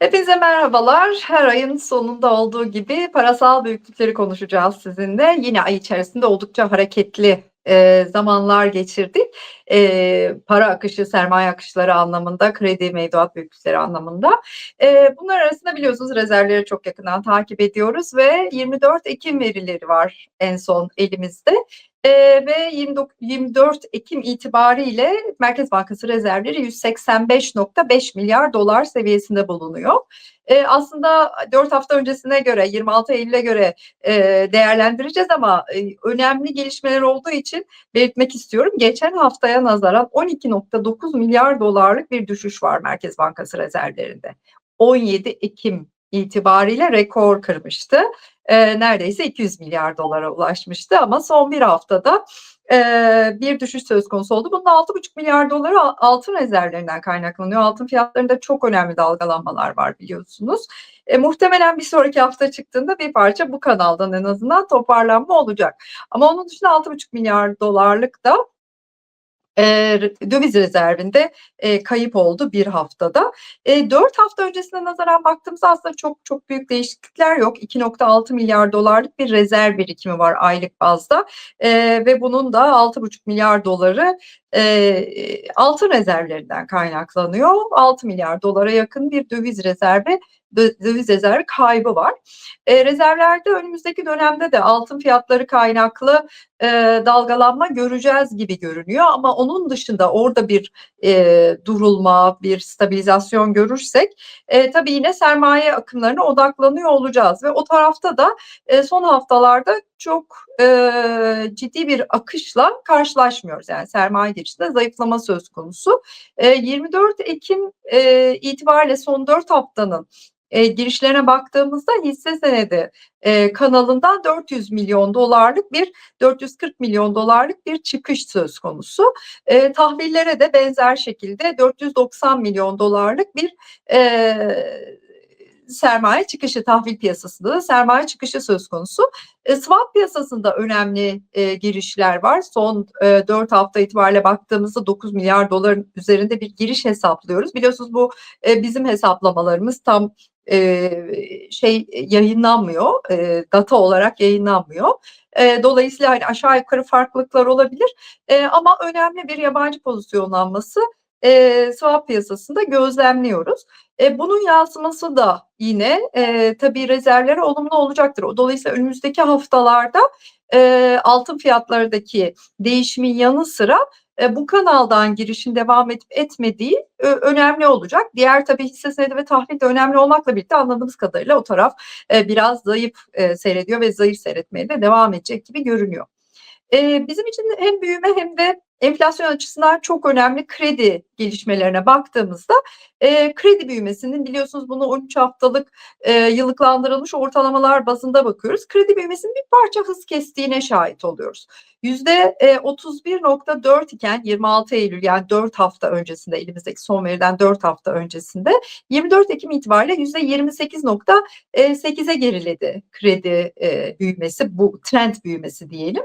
Hepinize merhabalar. Her ayın sonunda olduğu gibi parasal büyüklükleri konuşacağız sizinle. Yine ay içerisinde oldukça hareketli e, zamanlar geçirdik. E, para akışı, sermaye akışları anlamında, kredi mevduat büyüklükleri anlamında. E, bunlar arasında biliyorsunuz rezervleri çok yakından takip ediyoruz ve 24 Ekim verileri var en son elimizde. E, ve 29, 24 Ekim itibariyle Merkez Bankası rezervleri 185.5 milyar dolar seviyesinde bulunuyor. E, aslında 4 hafta öncesine göre 26 Eylül'e göre e, değerlendireceğiz ama e, önemli gelişmeler olduğu için belirtmek istiyorum. Geçen haftaya nazaran 12.9 milyar dolarlık bir düşüş var Merkez Bankası rezervlerinde. 17 Ekim itibariyle rekor kırmıştı e, neredeyse 200 milyar dolara ulaşmıştı ama son bir haftada e, bir düşüş söz konusu oldu. Bunun 6,5 milyar doları altın rezervlerinden kaynaklanıyor. Altın fiyatlarında çok önemli dalgalanmalar var biliyorsunuz. E, muhtemelen bir sonraki hafta çıktığında bir parça bu kanaldan en azından toparlanma olacak. Ama onun dışında 6,5 milyar dolarlık da e, döviz rezervinde e, kayıp oldu bir haftada. E, 4 hafta öncesine nazaran baktığımızda aslında çok çok büyük değişiklikler yok. 2.6 milyar dolarlık bir rezerv birikimi var aylık bazda e, ve bunun da 6.5 milyar doları e, altın rezervlerinden kaynaklanıyor. 6 milyar dolara yakın bir döviz rezervi döviz rezervi kaybı var. E, rezervlerde önümüzdeki dönemde de altın fiyatları kaynaklı e, dalgalanma göreceğiz gibi görünüyor ama onun dışında orada bir e, durulma, bir stabilizasyon görürsek e, tabii yine sermaye akımlarına odaklanıyor olacağız ve o tarafta da e, son haftalarda çok e, ciddi bir akışla karşılaşmıyoruz. Yani sermaye girişinde zayıflama söz konusu. E, 24 Ekim e, itibariyle son 4 haftanın e, girişlerine baktığımızda hisse senedi e, kanalından 400 milyon dolarlık bir 440 milyon dolarlık bir çıkış söz konusu. E, tahvillere de benzer şekilde 490 milyon dolarlık bir e, sermaye çıkışı tahvil piyasasında da sermaye çıkışı söz konusu. E, swap piyasasında önemli e, girişler var. Son e, 4 hafta itibariyle baktığımızda 9 milyar doların üzerinde bir giriş hesaplıyoruz. Biliyorsunuz bu e, bizim hesaplamalarımız tam e, şey yayınlanmıyor, e, data olarak yayınlanmıyor. E, dolayısıyla hani aşağı yukarı farklılıklar olabilir e, ama önemli bir yabancı pozisyonlanması e, swap piyasasında gözlemliyoruz. E, bunun yansıması da yine e, tabii rezervlere olumlu olacaktır. Dolayısıyla önümüzdeki haftalarda e, altın fiyatlarındaki değişimin yanı sıra e, bu kanaldan girişin devam edip etmediği e, önemli olacak. Diğer tabii hisse senedi ve tahvil de önemli olmakla birlikte anladığımız kadarıyla o taraf e, biraz zayıf e, seyrediyor ve zayıf seyretmeye de devam edecek gibi görünüyor. E, bizim için hem büyüme hem de enflasyon açısından çok önemli kredi gelişmelerine baktığımızda e, kredi büyümesinin biliyorsunuz bunu 13 haftalık e, yıllıklandırılmış ortalamalar bazında bakıyoruz. Kredi büyümesinin bir parça hız kestiğine şahit oluyoruz. Yüzde 31.4 iken 26 Eylül yani 4 hafta öncesinde elimizdeki son veriden 4 hafta öncesinde 24 Ekim itibariyle yüzde 28.8'e geriledi kredi e, büyümesi bu trend büyümesi diyelim.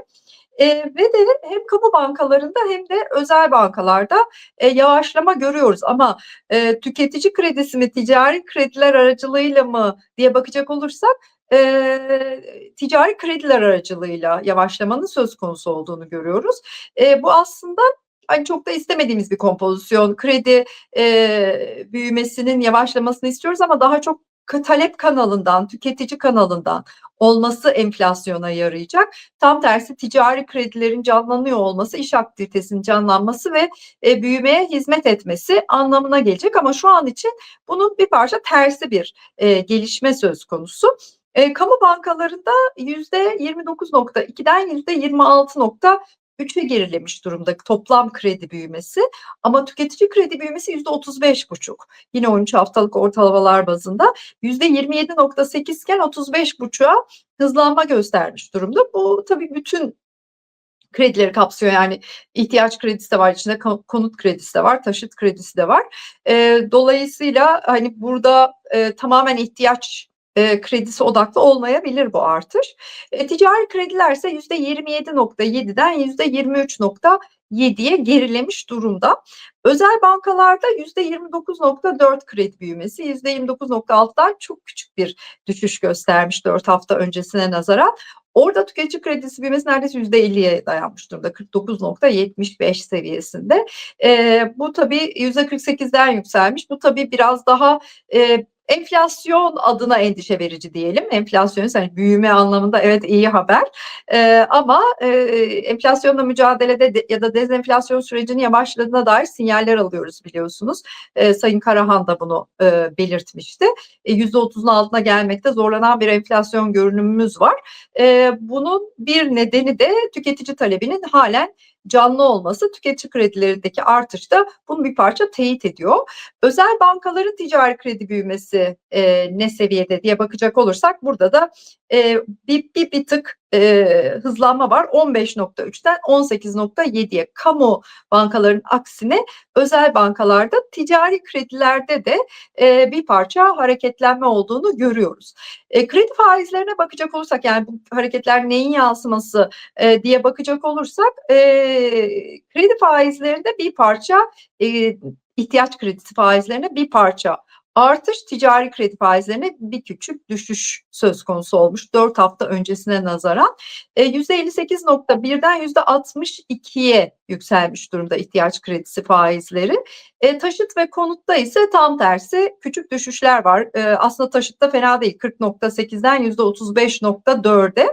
E, ve de hem kamu bankalarında hem de özel bankalarda e, yavaşlama görüyoruz. Ama e, tüketici kredisi mi, ticari krediler aracılığıyla mı diye bakacak olursak e, ticari krediler aracılığıyla yavaşlamanın söz konusu olduğunu görüyoruz. E, bu aslında hani çok da istemediğimiz bir kompozisyon. Kredi e, büyümesinin yavaşlamasını istiyoruz ama daha çok talep kanalından, tüketici kanalından olması enflasyona yarayacak. Tam tersi ticari kredilerin canlanıyor olması, iş aktivitesinin canlanması ve e, büyümeye hizmet etmesi anlamına gelecek. Ama şu an için bunun bir parça tersi bir e, gelişme söz konusu. E, kamu bankalarında %29.2'den %26. 3'e gerilemiş durumda toplam kredi büyümesi ama tüketici kredi büyümesi yüzde 35,5. Yine 13 haftalık ortalamalar bazında yüzde 27,8 iken 35,5'a hızlanma göstermiş durumda. Bu tabii bütün kredileri kapsıyor. Yani ihtiyaç kredisi de var içinde, konut kredisi de var, taşıt kredisi de var. E, dolayısıyla hani burada e, tamamen ihtiyaç eee, kredisi odaklı olmayabilir bu artış. Eee, ticari krediler ise %27.7'den %23.7'ye gerilemiş durumda. Özel bankalarda %29.4 kredi büyümesi, %29.6'dan çok küçük bir düşüş göstermiş 4 hafta öncesine nazaran. Orada tüketici kredisi büyümesi neredeyse %50'ye dayanmış durumda. 49.75 seviyesinde. Eee, bu tabii %48'den yükselmiş. Bu tabii biraz daha, eee, enflasyon adına endişe verici diyelim. Enflasyonist, hani, büyüme anlamında evet iyi haber, eee, ama, eee, enflasyonla mücadelede de ya da dezenflasyon sürecinin yavaşladığına dair sinyaller alıyoruz biliyorsunuz. Eee, Sayın Karahan da bunu, eee, belirtmişti. E, %30'un altına gelmekte zorlanan bir enflasyon görünümümüz var. Eee, bunun bir nedeni de tüketici talebinin hâlen canlı olması. Tüketici kredilerindeki artış da bunu bir parça teyit ediyor. Özel bankaların ticari kredi büyümesi, eee, ne seviyede diye bakacak olursak burada da, eee, bir bir bir tık, eee, hızlanma var. 15.3'ten 18.7'ye. Kamu bankalarının aksine özel bankalarda ticari kredilerde de, eee, bir parça hareketlenme olduğunu görüyoruz. Eee, kredi faizlerine bakacak olursak, yani, bu hareketler neyin yansıması, eee, diye bakacak olursak, eee, kredi faizlerinde bir parça, eee, ihtiyaç kredisi faizlerine bir parça artış, ticari kredi faizlerine bir küçük düşüş söz konusu olmuş 4 hafta öncesine nazaran. Eee, %58.1'den %62'ye yükselmiş durumda ihtiyaç kredisi faizleri. Eee, taşıt ve konutta ise tam tersi küçük düşüşler var. Eee, aslında taşıtta fena değil. 40.8'den %35.4'e.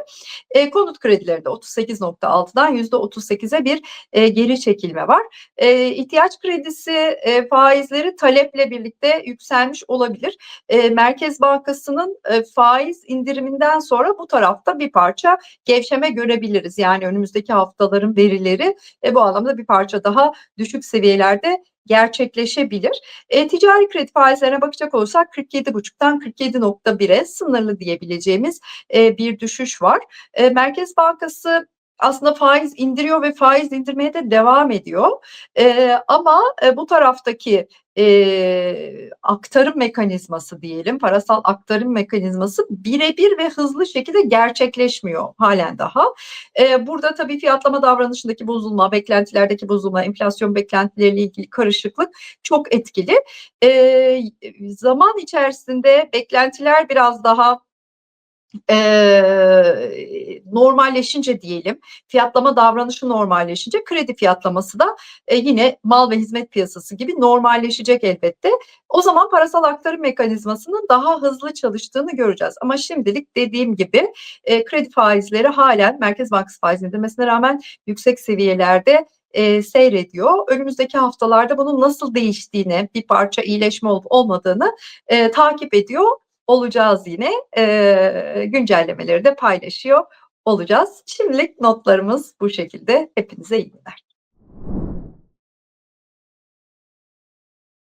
Eee, konut kredilerinde 38.6'dan %38'e bir, eee, geri çekilme var. Eee, ihtiyaç kredisi, eee, faizleri taleple birlikte yükselmiş olabilir. Eee, Merkez Bankası'nın, eee, faiz indiriminden sonra bu tarafta bir parça gevşeme görebiliriz. Yani önümüzdeki haftaların verileri, eee, bu anlamda bir parça daha düşük seviyelerde gerçekleşebilir. Eee, ticari kredi faizlerine bakacak olursak 47.5'tan 47.1'e sınırlı diyebileceğimiz, eee, bir düşüş var. Eee, Merkez Bankası aslında faiz indiriyor ve faiz indirmeye de devam ediyor. Eee, ama, eee, bu taraftaki, eee, aktarım mekanizması diyelim, parasal aktarım mekanizması bire bir ve hızlı şekilde gerçekleşmiyor hâlen daha. Eee, burada tabii fiyatlama davranışındaki bozulma, beklentilerdeki bozulma, enflasyon beklentileriyle ilgili karışıklık çok etkili. Eee, zaman içerisinde beklentiler biraz daha eee, normalleşince diyelim, fiyatlama davranışı normalleşince kredi fiyatlaması da, eee, yine mal ve hizmet piyasası gibi normalleşecek elbette. O zaman parasal aktarım mekanizmasının daha hızlı çalıştığını göreceğiz. Ama şimdilik dediğim gibi, eee, kredi faizleri hâlen Merkez Bankası faiz indirmesine rağmen yüksek seviyelerde, eee, seyrediyor. Önümüzdeki haftalarda bunun nasıl değiştiğini, bir parça iyileşme olup olmadığını, eee, takip ediyor olacağız yine. Eee, güncellemeleri de paylaşıyor olacağız. Şimdilik notlarımız bu şekilde. Hepinize iyi günler.